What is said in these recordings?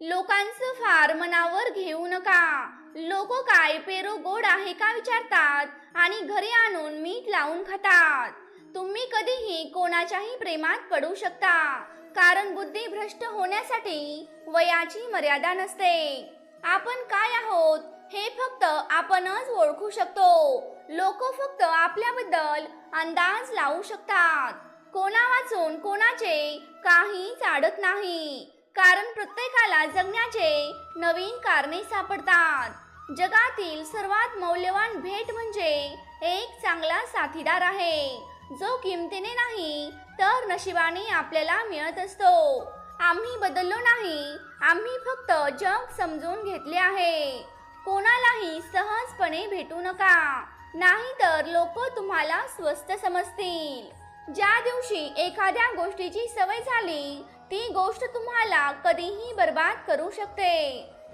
लोकांचं फार मनावर घेऊ नका. लोक काय पेरू गोड आहे का विचारतात आणि घरी आणून मीठ लावून खातात. तुम्ही कधीही कोणाच्याही प्रेमात पडू शकता कारण बुद्धी भ्रष्ट होण्यासाठी वयाची मर्यादा नसते. आपण काय आहोत हे फक्त आपणच ओळखू शकतो. लोक फक्त आपल्याबद्दल अंदाज लावू शकतात. कोणा वाचून कोणाचे काही चाडत नाही. कारण प्रत्येकाला जगण्याचे नवीन कारणे सापडतात. जगातील सर्वात मौल्यवान भेट म्हणजे एक चांगला साथीदार आहे. जो किमतीने नाही तर नशिबाने आपल्याला मिळत असतो. आम्ही बदललो नाही आम्ही फक्त जग समजून घेतले आहे. कोणालाही सहजपणे भेटू नका नाही तर लोक तुम्हाला स्वस्त समजतील. ज्या दिवशी एखाद्या गोष्टीची सवय झाली ती गोष्ट तुम्हाला कधीही बर्बाद करू शकते.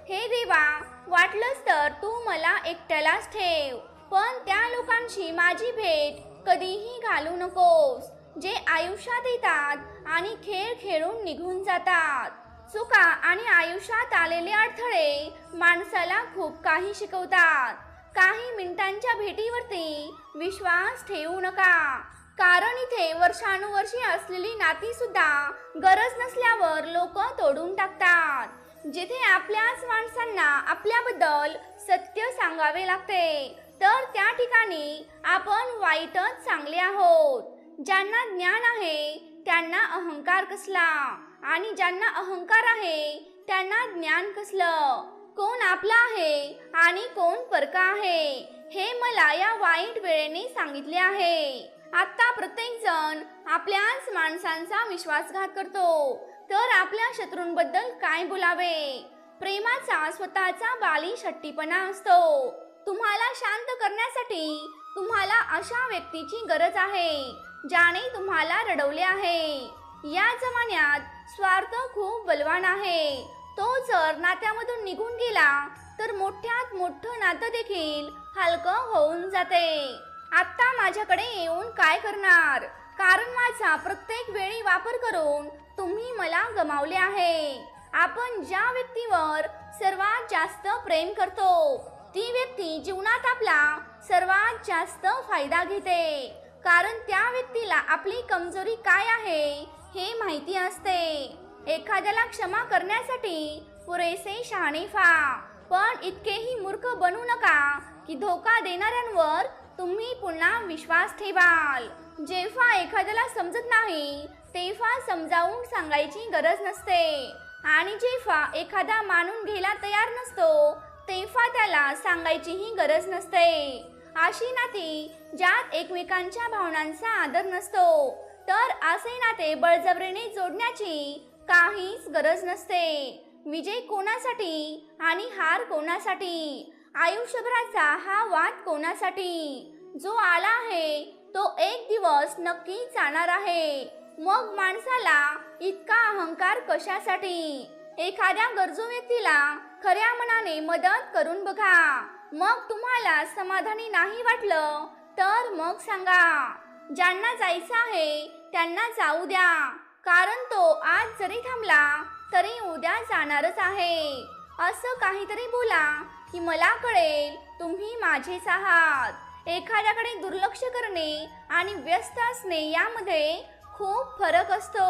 हे देवा वाटलंच तर तू मला एकट्यालाच ठेव पण त्या लोकांशी माझी भेट कधीही घालू नकोस जे आयुष्यात येतात आणि खेळ खेळून निघून जातात. चुका आणि आयुष्यात आलेले अडथळे माणसाला खूप काही शिकवतात. काही मिनिटांच्या भेटीवरती विश्वास ठेवू नका. कारण इथे वर्षानुवर्षे असलेली नाती सुद्धा गरज नसल्यावर लोक तोडून टाकतात. जिथे आपल्याच माणसांना आपल्याबद्दल सत्य सांगावे लागते तर त्या ठिकाणी आपण वाईटच चांगले आहोत. ज्यांना ज्ञान आहे त्यांना अहंकार कसला? आणि ज्यांना अहंकार आहे त्यांना ज्ञान कसलं? कोण आपला आहे आणि कोण परका आहे हे मला या वाईट वेळेने सांगितले आहे. आता प्रत्येक जण आपल्याच माणसांचा विश्वासघात करतो. तर आपल्या शत्रूंबद्दल काय बोलावे? प्रेमाचा स्वतःचा बाली शट्टीपणा असतो. तुम्हाला शांत करण्यासाठी तुम्हाला अशा व्यक्तीची गरज आहे ज्याने तुम्हाला रडवले आहे. या जमान्यात स्वार्थ खूप बलवान आहे. तो जर नात्यामधून निघून गेला तर मोठ्यात मोठं नातं देखील हलकं होऊन जाते. आत्ता माझ्याकडे येऊन काय करणार? कारण माझा प्रत्येक वेळी वापर करून तुम्ही मला गमावले आहे. आपण ज्या व्यक्तीवर सर्वात जास्त प्रेम करतो ती व्यक्ती जीवनात आपला सर्वात जास्त फायदा घेते. कारण त्या व्यक्तीला आपली कमजोरी काय आहे हे माहिती असते. एखाद्याला क्षमा करण्यासाठी पुरेसे शहाणे फा पण इतकेही मूर्ख बनू नका की धोका देणाऱ्यांवर तुम्ही पुन्हा विश्वास ठेवाल. जेव्हा एखाद्याला समजत नाही तेव्हा समजावून सांगायची गरज नसते. आणि जेव्हा एखादा मानून घ्यायला तयार नसतो तेव्हा त्याला सांगायचीही गरज नसते. अशी नाती ज्यात एकमेकांच्या भावनांचा आदर नसतो तर असे नाते बळजबरीने जोडण्याची काहीच गरज नसते. विजय कोणासाठी आणि हार कोणासाठी? आयुष्यभराचा हा वाद कोणासाठी? जो आला आहे तो एक दिवस नक्की जाणार आहे. मग माणसाला इतका अहंकार कशासाठी? एखाद्या गरजू व्यक्तीला खऱ्या मनाने मदत करून बघा. मग तुम्हाला समाधानी नाही वाटलं? तर मग सांगा. ज्यांना जायचं आहे त्यांना जाऊ द्या. कारण तो आज जरी थांबला तरी उद्या जाणारच आहे. असं काहीतरी बोला. की मला कळेल तुम्ही माझेच आहात. एखाद्याकडे दुर्लक्ष करणे आणि व्यस्त असणे यामध्ये खूप फरक असतो.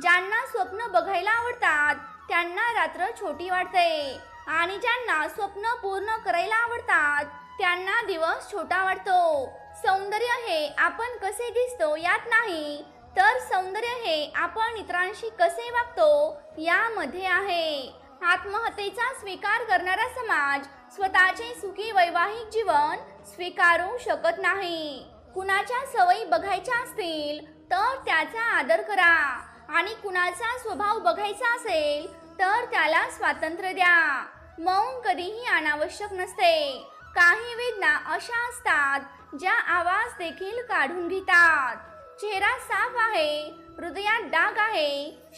ज्यांना स्वप्न बघायला आवडतात त्यांना रात्र छोटी वाटते. आणि ज्यांना स्वप्न पूर्ण करायला आवडतात त्यांना दिवस छोटा वाटतो. सौंदर्य हे आपण कसे दिसतो यात नाही तर सौंदर्य हे आपण इतरांशी कसे वागतो यामध्ये आहे. आत्महत्येचा स्वीकार करणारा समाज स्वतःचे सुखी वैवाहिक जीवन स्वीकारू शकत नाही. कुणाच्या सवयी बघायच्या असतील तर त्याचा आदर करा. आणि कुणाचा स्वभाव बघायचा असेल तर त्याला स्वातंत्र्य द्या. मौन कधीही अनावश्यक नसते. काही वेदना अशा असतात ज्या आवाज देखील काढून घेतात. चेहरा साफ आहे हृदयात डाग आहे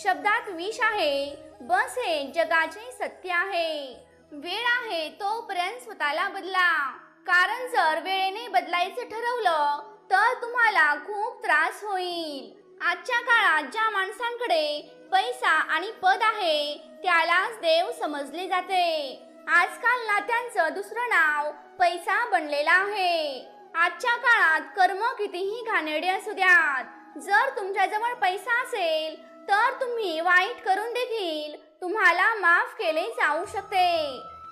शब्दात विष आहे बस हे जगाचे सत्य आहे. वेळ आहे तोपर्यंत स्वतःला बदला. कारण जर वेळेने बदलायचं ठरवलं तर तुम्हाला खूप त्रास होईल. आजच्या काळात ज्या माणसांकडे पैसा आणि पद आहे त्यालाच देव समजले जाते. आजकाल नात्यांचं दुसरं नाव पैसा बनलेला आहे. आजच्या काळात कर्म कितीही घाणेरडे असू द्यात. जर तुमच्याजवळ पैसा असेल तर तुम्ही वाईट करून देखील तुम्हाला माफ केले जाऊ शकते.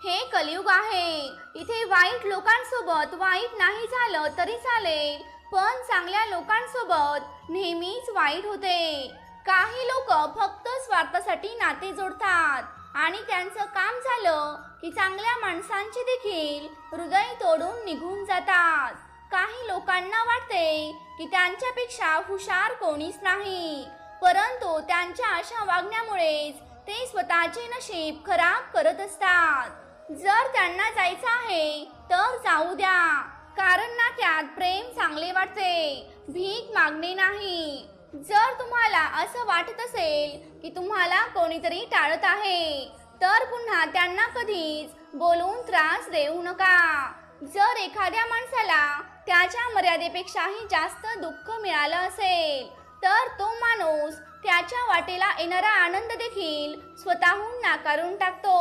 हे कलियुग आहे. इथे वाईट लोकांसोबत वाईट नाही झालं तरी चालेल पण चांगल्या लोकांसोबत नेहमीच वाईट होते. काही लोक फक्त स्वार्थासाठी नाते जोडतात आणि त्यांचं काम झालं की चांगल्या माणसांचे देखील हृदय तोडून निघून जातात. काही लोकांना वाटते की त्यांच्यापेक्षा हुशार कोणीच नाही. परंतु त्यांच्या अशा वागण्यामुळेच ते स्वतःचे नशीब खराब करत असतात. जर त्यांना जायचं आहे तर जाऊ द्या. कारण ना त्यात प्रेम चांगले वाटते भीक मागणे नाही. जर तुम्हाला असं वाटत असेल की तुम्हाला कोणीतरी टाळत आहे तर पुन्हा त्यांना कधीच बोलून त्रास देऊ नका. जर एखाद्या माणसाला त्याच्या मर्यादेपेक्षाही जास्त दुःख मिळालं असेल तर तो माणूस त्याच्या वाटेला येणारा आनंद देखील स्वतःहून नाकारून टाकतो.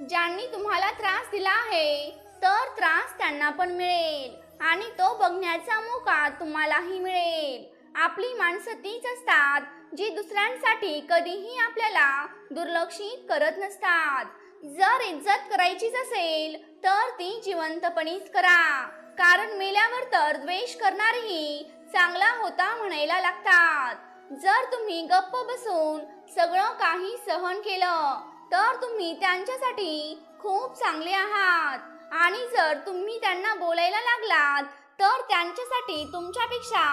ज्यांनी तुम्हाला त्रास दिला आहे तर त्रास त्यांना पण मिळेल आणि तो बघण्याचा मोका तुम्हालाही मिळेल. आपली माणसं तीच असतात जी दुसऱ्यांसाठी कधीही आपल्याला दुर्लक्षित करत नसतात. जर इज्जत करायचीच असेल तर ती जिवंतपणीच करा. कारण मेल्यावर तर द्वेष करणारेही चांगला होता म्हणायला लागतात. जर तुम्ही गप्प बसून सगळं काही सहन केलं तर तुम्ही त्यांच्यासाठी खूप चांगले आहात. आणि जर तुम्ही त्यांना बोलायला लागलात तर त्यांच्यासाठी तुमच्यापेक्षा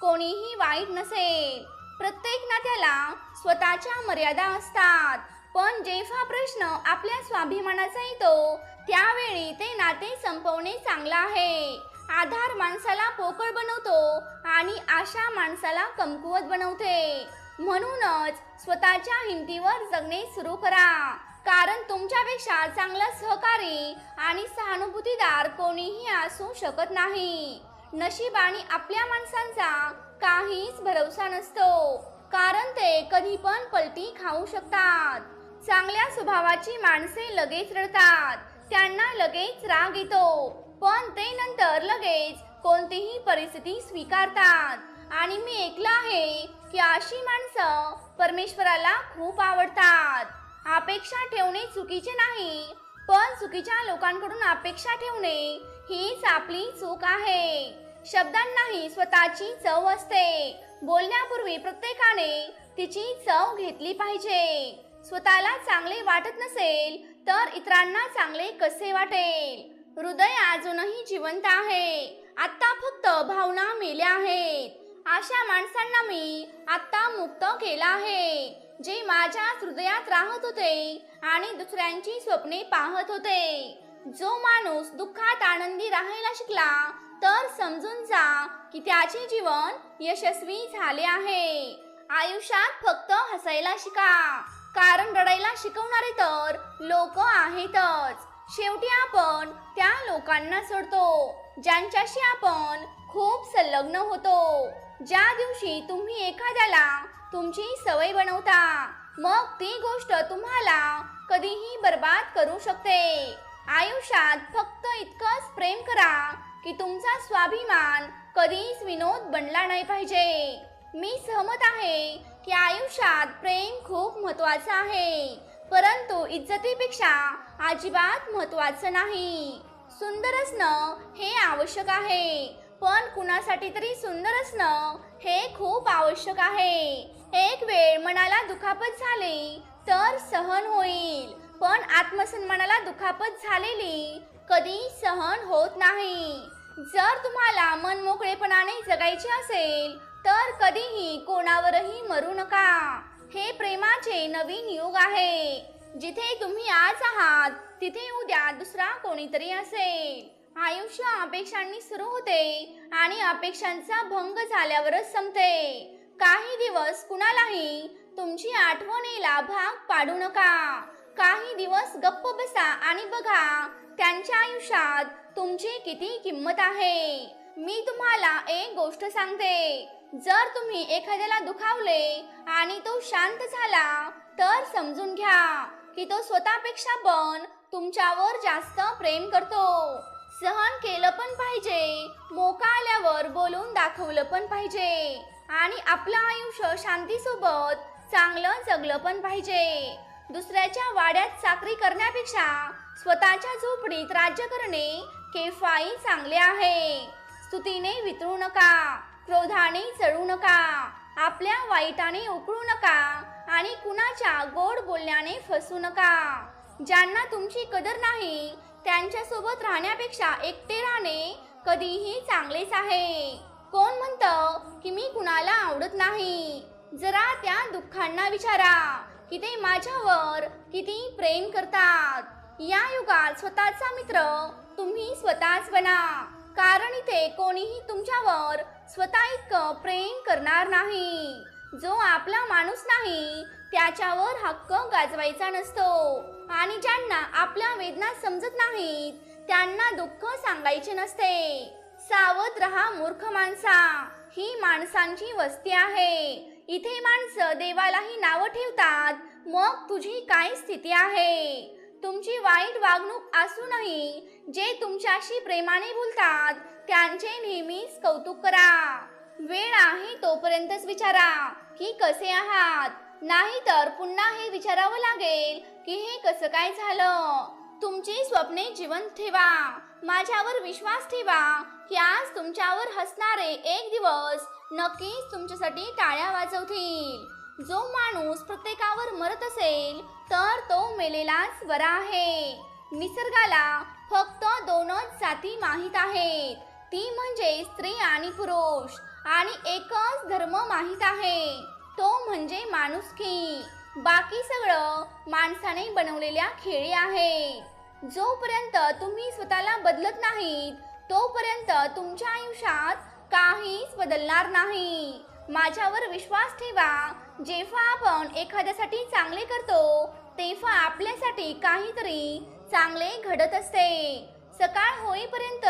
कोणीही वाईट नसेल. प्रत्येक नात्याला स्वतःच्या मर्यादा असतात. पण जेव्हा प्रश्न आपल्या स्वाभिमानाचा येतो त्यावेळी ते नाते संपवणे चांगलं आहे. आधार माणसाला पोकळ बनवतो आणि आशा माणसाला कमकुवत बनवते. म्हणूनच स्वतःच्या हिमतीवर जगणे सुरू करा. कारण तुमच्यापेक्षा चांगला सहकारी आणि सहानुभूतीदार कोणीही असू शकत नाही. नशीब आणि आपल्या माणसांचा काहीच भरवसा नसतो. कारण ते कधी पण पलटी खाऊ शकतात. चांगल्या स्वभावाची माणसे लगेच रडतात. त्यांना लगेच राग येतो. पण ते नंतर लगेच कोणतीही परिस्थिती स्वीकारतात. आणि मी ऐकलं आहे की अशी माणसं परमेश्वराला खूप आवडतात. अपेक्षा ठेवणे चुकीचे नाही पण चुकीच्या लोकांकडून अपेक्षा ठेवणे हीच आपली चूक आहे. शब्दांनाही स्वतःची चव असते. बोलण्यापूर्वी प्रत्येकाने तिची चव घेतली पाहिजे. स्वतःला चांगले वाटत नसेल तर इतरांना चांगले कसे वाटेल? हृदय अजूनही जिवंत आहे. आत्ता फक्त भावना मेल्या आहेत. अशा माणसांना मी आत्ता मुक्त केला आहे. जे माझ्या हृदयात राहत होते आणि दुसऱ्यांची स्वप्ने पाहत होते. जो माणूस दुःखात आनंदी राहायला शिकला तर समजून जा की त्याचे जीवन यशस्वी झाले आहे. आयुष्यात फक्त हसायला शिका. कारण रडायला शिकवणारे तर लोक आहेतच. शेवटी आपण त्या लोकांना सोडतो ज्यांच्याशी आपण खूप संलग्न होतो. ज्या दिवशी तुम्ही एखाद्याला तुमची सवय बनवता मग ती गोष्ट तुम्हाला कधीही बर्बाद करू शकते. आयुष्यात फक्त इतकंच प्रेम करा की तुमचा स्वाभिमान कधीच विनोद बनला नाही पाहिजे. मी सहमत आहे की आयुष्यात प्रेम खूप महत्वाचं आहे. परंतु इज्जतीपेक्षा अजिबात महत्वाचं नाही. सुंदर असणं हे आवश्यक आहे. पण कुणासाठी तरी सुंदर असणं हे खूप आवश्यक आहे. एक वेळ मनाला दुखापत झाली तर सहन होईल. पण आत्मसन्मानाला दुखापत झालेली कधी सहन होत नाही. जर तुम्हाला मनमोकळेपणाने जगायचे असेल तर कधीही कोणावरही मरू नका. हे प्रेमाचे नवीन युग आहे. जिथे तुम्ही आज आहात तिथे उद्या दुसरा कोणीतरी असेल. आयुष्य अपेक्षांनी सुरू होते आणि अपेक्षांचा भंग झाल्यावरच संपते. काही दिवस कुणालाही तुमची आठवणीला भाग पाडू नका. काही दिवस गप्प बसा आणि बघा त्यांच्या आयुष्यात तुमची किती किंमत आहे. मी तुम्हाला एक गोष्ट सांगते. जर तुम्ही एखाद्याला दुखावले आणि तो शांत झाला तर समजून घ्या की तो स्वतःपेक्षा पण तुमच्यावर जास्त प्रेम करतो. सहन केलं पण पाहिजे मोका आल्यावर बोलून दाखवलं पण पाहिजे आणि आपलं आयुष्य शांतीसोबत चांगलं जगलं पण पाहिजे. दुसऱ्याच्या वाड्यात चाकरी करण्यापेक्षा स्वतःच्या झोपडीत राज्य करणे केफाई चांगले आहे. स्तुतीने वितरू नका. क्रोधाने चढू नका आपल्या वाईटाने उकळू नका आणि कुणाच्या गोड बोलण्याने फसू नका. ज्यांना तुमची कदर नाही त्यांच्यासोबत राहण्यापेक्षा एकटे राहणे कधीही चांगलेच आहे. कोण म्हणतं की मी कुणाला आवडत नाही? जरा त्या दुःखांना विचारा की ते माझ्यावर किती प्रेम करतात. या युगात स्वतःचा मित्र तुम्ही स्वतःच बना कारण इथे कोणीही तुमच्यावर स्वतः एक प्रेम करणार नाही. जो आपला माणूस नाही त्याच्यावर हक्क गाजवायचा नसतो. आणि ज्यांना आपल्या वेदना समजत नाहीत त्यांना दुःख सांगायचे नसते. सावध रहा मूर्ख माणसा. ही माणसांची वस्ती आहे. इथे माणसं देवालाही नावं ठेवतात. मग तुझी काय स्थिती आहे? तुमची वाईट वागणूक असूनही जे तुमच्याशी प्रेमाने बोलतात त्यांचे नेहमीच कौतुक करा. वेळ आहे तोपर्यंतच विचारा की कसे आहात? नाही तर पुन्हा हे विचारावं लागेल की हे कसं काय झालं? तुमची स्वप्ने जिवंत ठेवा. माझ्यावर विश्वास ठेवा की आज तुमच्यावर हसणारे एक दिवस नक्कीच तुमच्यासाठी टाळ्या वाजवतील. जो माणूस प्रत्येकावर मरत असेल तर तो मेलेलाच बरा आहे. निसर्गाला फक्त दोनच जाती माहीत आहेत. ती म्हणजे स्त्री आणि पुरुष आणि एकच धर्म माहीत आहे. तो म्हणजे माणुसकी. बाकी सगळं माणसाने बनवलेल्या खेळी आहे जोपर्यंत तुम्ही स्वतःला बदलत नाहीत तोपर्यंत तुमच्या आयुष्यात काहीच बदलणार नाही. माझ्यावर विश्वास ठेवा जेव्हा आपण एखाद्यासाठी चांगले करतो तेव्हा आपल्यासाठी काहीतरी चांगले घडत असते. सकाळ होईपर्यंत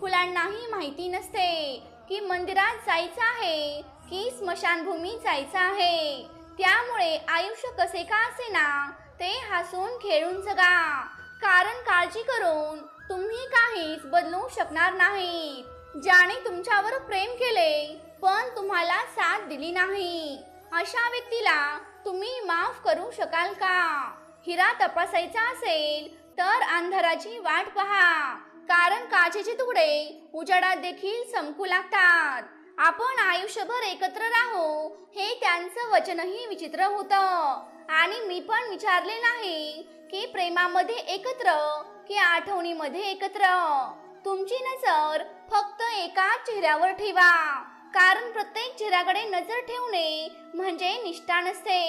फुलांनाही माहिती नसते की मंदिरात जायचं आहे की स्मशानभूमी जायचं आहे. त्यामुळे आयुष्य कसे का असेना ते हसून खेळून जगा. कारण काळजी करून तुम्ही काहीच बदलू शकणार नाही. ज्याने तुमच्यावर प्रेम केले पण तुम्हाला साथ दिली नाही. अशा व्यक्तीला तुम्ही माफ करू शकाल का? हिरा तपासायचा असेल तर अंधाराची वाट पहा. कारण काचेचे तुकडे उजाडात देखील संपू लागतात. आपण आयुष्यभर एकत्र राहू हे त्यांचं वचनही विचित्र होतं. आणि मी पण विचारले नाही की प्रेमामध्ये एकत्र की आठवणीमध्ये एकत्र? तुमची नजर फक्त एकाच चेहऱ्यावर ठेवा. कारण प्रत्येक चेहऱ्याकडे नजर ठेवणे म्हणजे निष्ठा नसते.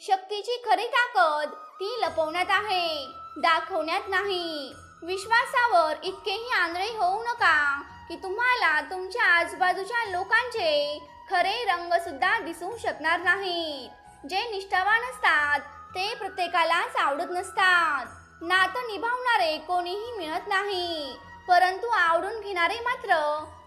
शक्तीची खरी ताकद ती लपवण्यात आहे दाखवण्यात नाही. विश्वासावर इतकेही आंधळे होऊ नका की तुम्हाला तुमच्या आजूबाजूच्या लोकांचे खरे रंग सुद्धा दिसू शकणार नाहीत. जे निष्ठावान असतात ते प्रत्येकालाच आवडत नसतात. नातं निभावणारे कोणीही मिळत नाही. परंतु आवडून घेणारे मात्र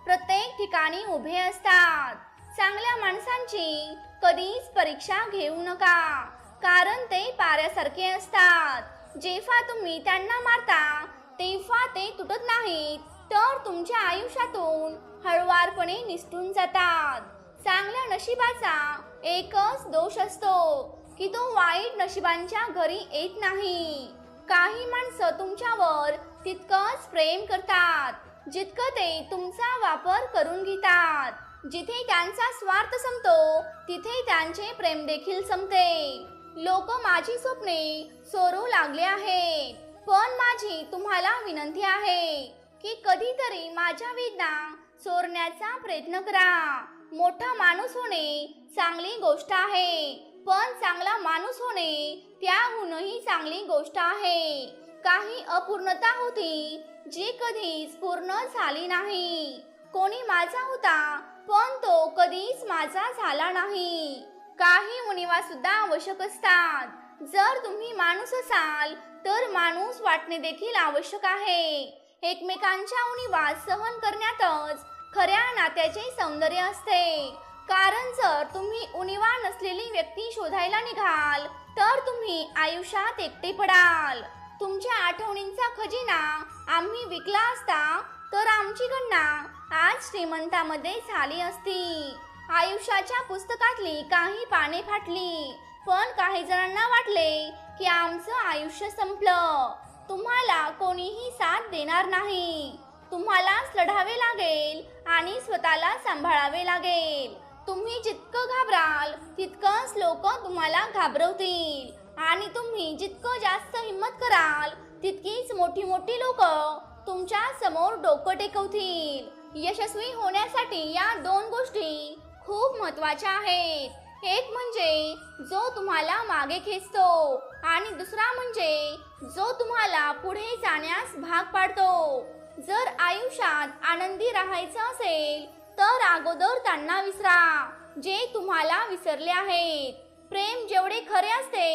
प्रत्येक ठिकाणी उभे असतात. चांगल्या माणसांची कधीच परीक्षा घेऊ नका. कारण ते पाऱ्यासारखे असतात. जेव्हा तुम्ही त्यांना मारता तेव्हा ते तुटत नाहीत. तर तुमच्या आयुष्यातून हळवारपणे निसटून जातात. चांगल्या नशिबाचा एकच दोष असतो की तो वाईट नशिबांच्या घरी येत नाही. काही माणसं तुमच्यावर तितकंच प्रेम करतात. जितकं ते तुमचा वापर करून घेतात. जिथे त्यांचा स्वार्थ संपतो तिथे त्यांचे प्रेम देखील संपते. लोक माझी स्वप्ने सोरू लागले आहेत. पण माझी तुम्हाला विनंती आहे की कधीतरी माझ्या वेदना चोरण्याचा प्रयत्न करा. मोठा माणूस होणे चांगली गोष्ट आहे पण चांगला माणूस होणे त्याहूनही चांगली गोष्ट आहे. काही अपूर्णता होती जी कधीच पूर्ण झाली नाही. कोणी माझा होता पण तो कधीच माझा झाला नाही. काही उणीवा सुद्धा आवश्यक असतात. जर तुम्ही माणूस असाल तर माणूस वाटणे देखील आवश्यक आहे. एकमेकांच्या उणीवा सहन करण्यातच खऱ्या नात्याचे सौंदर्य असते. कारण जर तुम्ही उणीवा नसलेली व्यक्ती शोधायला निघाल तर तुम्ही आयुष्यात एकटे पडाल. तुमच्या आठवणींचा खजिना आम्ही विकला असता तर आमची गणना आज श्रीमंतामध्ये झाली असती. आयुष्याच्या पुस्तकातली काही पाने फाटली पण काही जणांना वाटले की आमचं आयुष्य संपलं. तुम्हाला कोणीही साथ देणार नाही. तुम्हालाच लढावे लागेल आणि स्वतःला सांभाळावे लागेल. तुम्ही जितकं घाबराल तितकंच लोक तुम्हाला घाबरवतील. आणि तुम्ही जितकं जास्त हिंमत कराल तितकीच मोठी मोठी लोक तुमच्यासमोर डोकं टेकवतील. यशस्वी होण्यासाठी या दोन गोष्टी खूप महत्त्वाच्या आहेत. एक म्हणजे जो तुम्हाला मागे खेचतो आणि दुसरा म्हणजे जो तुम्हाला पुढे जाण्यास भाग पाडतो. जर आयुष्यात आनंदी राहायचं असेल तर अगोदर त्यांना विसरा जे तुम्हाला विसरले आहेत. प्रेम जेवढे खरे असते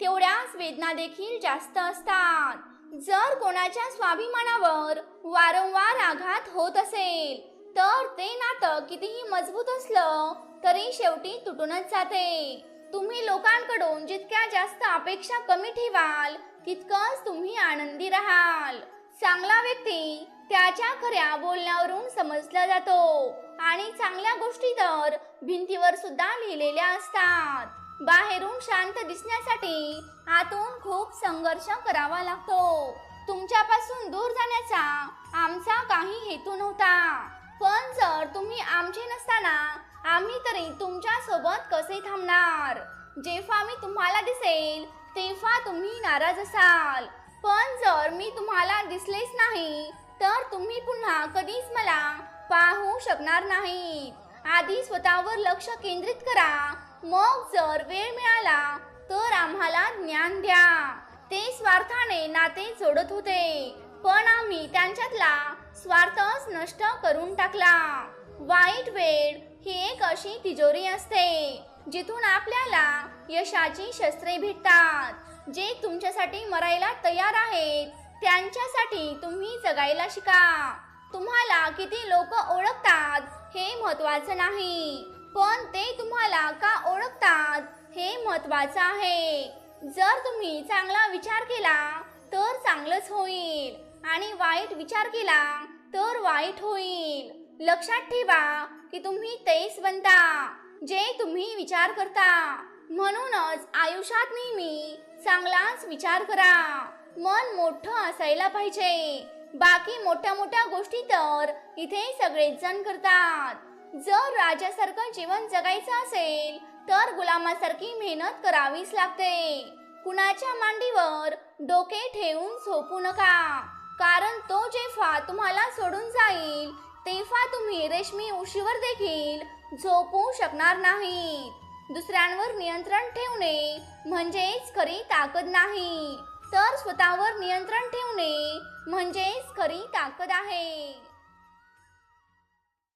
तेवढ्याच वेदना देखील जास्त असतात. जर कोणाच्या स्वाभिमानावर वारंवार आघात होत असेल तर ते नातं कितीही मजबूत असलं तरी शेवटी तुटूनच जाते. तुम्ही लोकांकडून जितक्या जास्त अपेक्षा कमी ठेवाल तितकंच तुम्ही आनंदी राहाल. चांगला व्यक्ती त्याच्या खऱ्या बोलण्यावरून समजला जातो. आणि चांगल्या गोष्टी तर भिंतीवर सुद्धा लिहिलेल्या असतात. बाहेरून शांत दिसण्यासाठी आतून खूप संघर्ष करावा लागतो. तुमच्यापासून दूर जाण्याचा आमचा काही हेतू नव्हता. पण जर तुम्ही आमचे नसताना आम्ही तरी तुमच्यासोबत कसे थांबणार? जेव्हा मी तुम्हाला दिसेल तेव्हा तुम्ही नाराज असाल. पण जर मी तुम्हाला दिसलेच नाही तर तुम्ही पुन्हा कधीच मला पाहू शकणार नाही आधी स्वतःवर लक्ष केंद्रित करा मग जर वेळ मिळाला तर आम्हाला ज्ञान द्या. ते स्वार्थाने नाते जोडत होते पण आम्ही त्यांच्यातला स्वार्थच नष्ट करून टाकला. वाईट वेळ ही एक अशी तिजोरी असते जिथून आपल्याला यशाची शस्त्रे भेटतात. जे तुमच्यासाठी मरायला तयार आहेत त्यांच्यासाठी तुम्ही जगायला शिका. तुम्हाला किती लोक ओळखतात हे महत्वाचं नाही. पण ते तुम्हाला का ओळखतात? हे महत्वाचं आहे. जर तुम्ही चांगला विचार केला तर चांगलंच होईल. आणि वाईट विचार केला तर वाईट होईल. लक्षात ठेवा की तुम्ही तेच बनता जे तुम्ही विचार करता. म्हणूनच आयुष्यात नेहमी चांगलाच विचार करा. मन मोठं असायला पाहिजे. बाकी मोठ्या मोठ्या गोष्टी तर इथे सगळेच जण करतात. जर राजासारखं जीवन जगायचं असेल तर गुलामासारखी मेहनत करावीच लागते. कुणाच्या मांडीवर डोके ठेवून झोपू नका कारण तो जेव्हा तुम्हाला सोडून जाईल तेव्हा तुम्ही रेशमी उशीवर देखील झोपू शकणार नाही दुसऱ्यांवर नियंत्रण ठेवणे म्हणजेच खरी ताकद नाही. तर स्वतःवर नियंत्रण ठेवणे म्हणजेच खरी ताकद आहे.